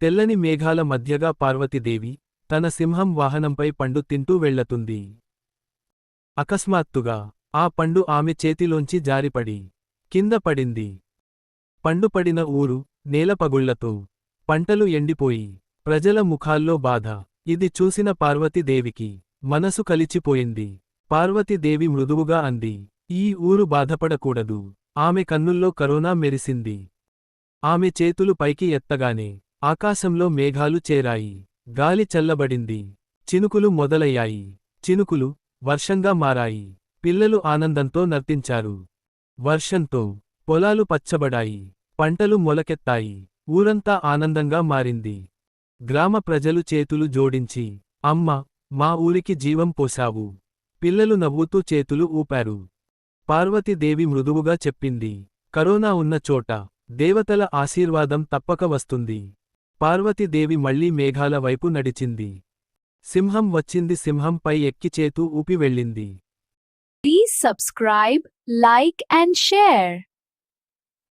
తెల్లని మేఘాల మధ్యగా పార్వతీదేవి తన సింహం వాహనంపై పండు తింటూ వెళ్ళతుంది అకస్మాత్తుగా ఆ పండు ఆమె చేతిలోంచి జారిపడి కింద పడింది. పండు పడిన ఊరు నేలపగుళ్ళతో పంటలు ఎండిపోయి ప్రజల ముఖాల్లో బాధ. ఇది చూసిన పార్వతీదేవికి మనసు కలిచిపోయింది. పార్వతీదేవి మృదువుగా అంది ఈ ఊరు బాధపడకూడదు. ఆమె కన్నుల్లో కరోనా మెరిసింది. ఆమె చేతులు పైకి ఎత్తగానే ఆకాశంలో మేఘాలు చేరాయి. గాలి చల్లబడింది. చినుకులు మొదలయ్యాయి. చినుకులు వర్షంగా మారాయి. పిల్లలు ఆనందంతో నర్తించారు. వర్షంతో పొలాలు పచ్చబడాయి. పంటలు మొలకెత్తాయి. ఊరంతా ఆనందంగా మారింది. గ్రామ ప్రజలు చేతులు జోడించి అమ్మ మా ఊరికి జీవం పోశావు. పిల్లలు నవ్వుతూ చేతులు ఊపారు. పార్వతీదేవి మృదువుగా చెప్పింది. కరోనా ఉన్న చోట దేవతల ఆశీర్వాదం తప్పక వస్తుంది. పార్వతీదేవి మళ్ళీ మేఘాల వైపు నడిచింది. సింహం వచ్చింది సింహంపై ఎక్కి చేతూ ఊపి వెళ్ళింది. Please subscribe like and share